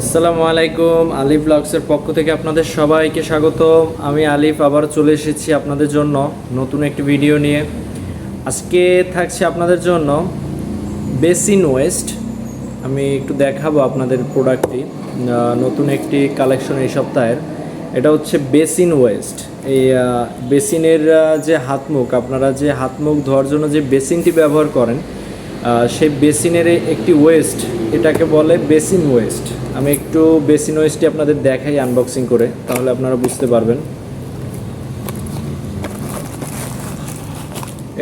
আসসালামু আলাইকুম, আলিফ ব্লগসের পক্ষ থেকে আপনাদের সবাইকে স্বাগত আমি আলিফ আবার চলে এসেছি আপনাদের জন্য নতুন একটি ভিডিও নিয়ে। আজকে থাকছে আপনাদের জন্য বেসিন ওয়েস্ট। আমি একটু দেখাবো আপনাদের প্রোডাক্টটি নতুন একটি কালেকশন এই সপ্তাহের। এটা হচ্ছে বেসিন ওয়েস্ট। এই বেসিনের যে হাতমুখ, আপনারা যে হাতমুখ ধোয়ার জন্য যে বেসিনটি ব্যবহার করেন সেই বেসিনের একটি ওয়েস্ট, এটাকে বলে বেসিন ওয়েস্ট। আমি একটু বেসিন ওয়েস্টটি আপনাদের দেখাই আনবক্সিং করে, তাহলে আপনারা বুঝতে পারবেন।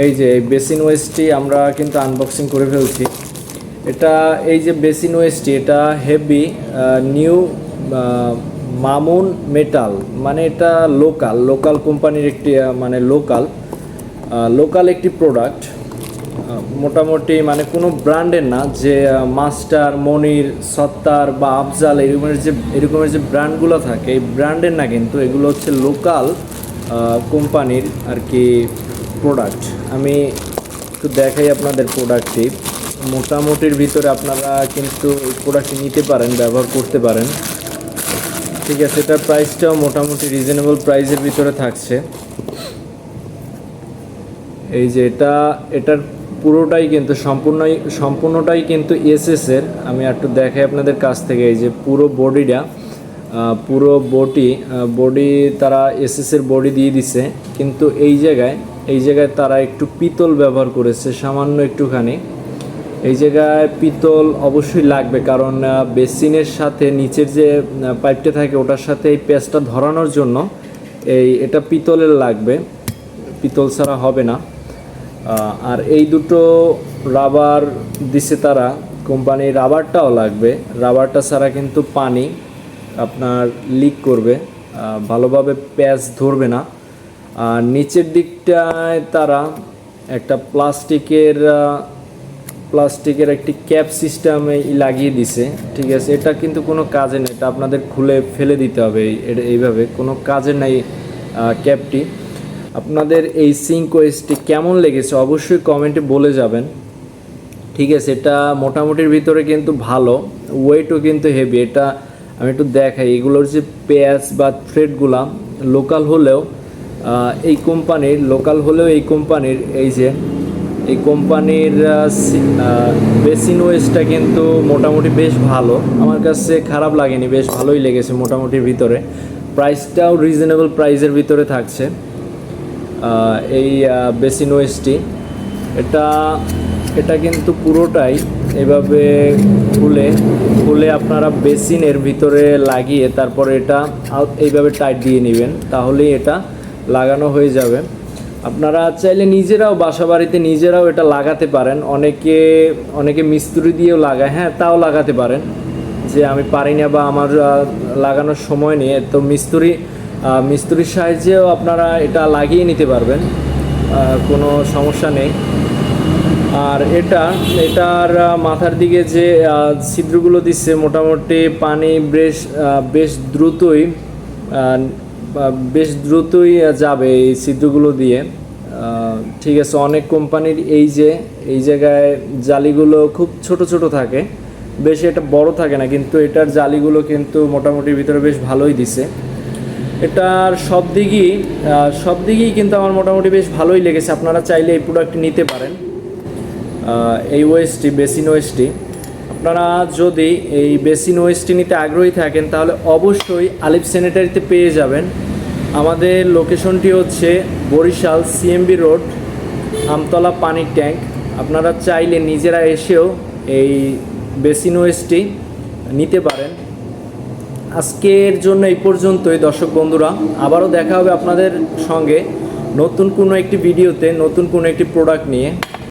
এই যে, এই বেসিন ওয়েস্টটি আমরা কিন্তু আনবক্সিং করে ফেলছি। এটা, এই যে বেসিন ওয়েস্টটি এটা হেভি নিউ মামুন মেটাল মানে এটা লোকাল লোকাল কোম্পানির একটি মানে লোকাল লোকাল একটি প্রোডাক্ট মোটামুটি মানে কোনো ব্র্যান্ডের না, যে মাস্টার, মনির, সত্তার বা আফজাল, এরকমের যে এরকমের যে ব্র্যান্ডগুলো থাকে, এই ব্র্যান্ডের না কিন্তু, এগুলো হচ্ছে লোকাল কোম্পানির আর কি প্রোডাক্ট আমি একটু দেখাই আপনাদের প্রোডাক্টটি মোটামুটির ভিতরে আপনারা কিন্তু এই প্রোডাক্টটি নিতে পারেন, ব্যবহার করতে পারেন। ঠিক আছে, এটার প্রাইসটাও মোটামুটি রিজনেবল প্রাইসের ভিতরে থাকছে। এই যে, এটা, এটার পুরোটাই কিন্তু সম্পূর্ণই সম্পূর্ণটাই কিন্তু এসএস এর। আমি একটু দেখাই আপনাদের কাছ থেকে, এই যে পুরো বডিটা পুরো বডি বডি তারা এসএস এর বডি দিয়ে দিছে, কিন্তু এই জায়গায় এই জায়গায় তারা একটু পিতল ব্যবহার করেছে, সামান্য একটুখানি। এই জায়গায় পিতল অবশ্যই লাগবে, কারণ বেসিনের সাথে নিচের যে পাইপটা থাকে, ওটার সাথে এই পেঁচটা ধরানোর জন্য এই এটা পিতলের লাগবে। পিতল ছাড়া হবে না। আর এই দুটো রাবার দিছে তারা কোম্পানির রাবারটাও লাগবে। রাবারটা ছাড়া কিন্তু পানি আপনার লিক করবে ভালোভাবে প্যাচ ধরবে না। আর নিচের দিকটায় তারা একটা প্লাস্টিকের প্লাস্টিকের একটি ক্যাপ সিস্টেমে লাগিয়ে দিছে। ঠিক আছে, এটা কিন্তু কোনো কাজে নেই, এটা আপনাদের খুলে ফেলে দিতে হবে এই- এইভাবে। কোনো কাজে নেই ক্যাপটি আপনাদের এই সিঙ্ক ওয়েস্টটি কেমন লেগেছে অবশ্যই কমেন্টে বলে যাবেন। ঠিক আছে, এটা মোটামুটির ভিতরে কিন্তু ভালো, ওয়েটও কিন্তু হেভি এটা আমি একটু দেখাই। এগুলোর যে পেঁয়াজ বা থ্রেডগুলা লোকাল হলেও এই কোম্পানির লোকাল হলেও এই কোম্পানির, এই যে, এই কোম্পানির বেসিন ওয়েস্টটা কিন্তু মোটামুটি বেশ ভালো। আমার কাছে খারাপ লাগেনি, বেশ ভালোই লেগেছে মোটামুটির ভিতরে। প্রাইসটাও রিজনেবল প্রাইসের ভিতরে থাকছে। এই বেসিন ওয়েস্টটি এটা এটা কিন্তু পুরোটাই এভাবে খুলে খুলে আপনারা বেসিনের ভিতরে লাগিয়ে তারপরে এটা এইভাবে টাইট দিয়ে নেবেন, তাহলেই এটা লাগানো হয়ে যাবে। আপনারা চাইলে নিজেরাও বাসা বাড়িতে নিজেরাও এটা লাগাতে পারেন। অনেকে অনেকে মিস্ত্রি দিয়েও লাগায় হ্যাঁ তাও লাগাতে পারেন। যে আমি পারি না বা আমার লাগানোর সময় নেই, তো মিস্ত্রি মিস্ত্রির সাহায্যেও আপনারা এটা লাগিয়ে নিতে পারবেন। কোনো সমস্যা নেই। আর এটা, এটার মাথার দিকে যে ছিদ্রগুলো দিচ্ছে, মোটামুটি পানি বেশ বেশ দ্রুতই বেশ দ্রুতই যাবে এই ছিদ্রগুলো দিয়ে। ঠিক আছে, অনেক কোম্পানির এই যে, এই জায়গায় জালিগুলো খুব ছোট ছোট থাকে। বেশ এটা বড় থাকে না, কিন্তু এটার জালিগুলো কিন্তু মোটামুটি ভিতরে বেশ ভালোই দিছে। এটার সব দিকই সব দিকেই কিন্তু আমার মোটামুটি বেশ ভালোই লেগেছে। আপনারা চাইলে এই প্রোডাক্টটি নিতে পারেন। এই ওয়েস্টটি বেসিন ওয়েস্টটি আপনারা যদি এই বেসিন ওয়েস্টটি নিতে আগ্রহী থাকেন, তাহলে অবশ্যই আলিফ স্যানিটারিতে পেয়ে যাবেন। আমাদের লোকেশনটি হচ্ছে বরিশাল সিএমবি রোড আমতলা পানির ট্যাঙ্ক। আপনারা চাইলে নিজেরা এসেও এই বেসিন ওয়েস্টটি নিতে পারেন। আজকের জন্য এই পর্যন্তই, দর্শক বন্ধুরা। আবারও দেখা হবে আপনাদের সঙ্গে নতুন কোনো একটি ভিডিওতে, নতুন কোনো একটি প্রোডাক্ট নিয়ে।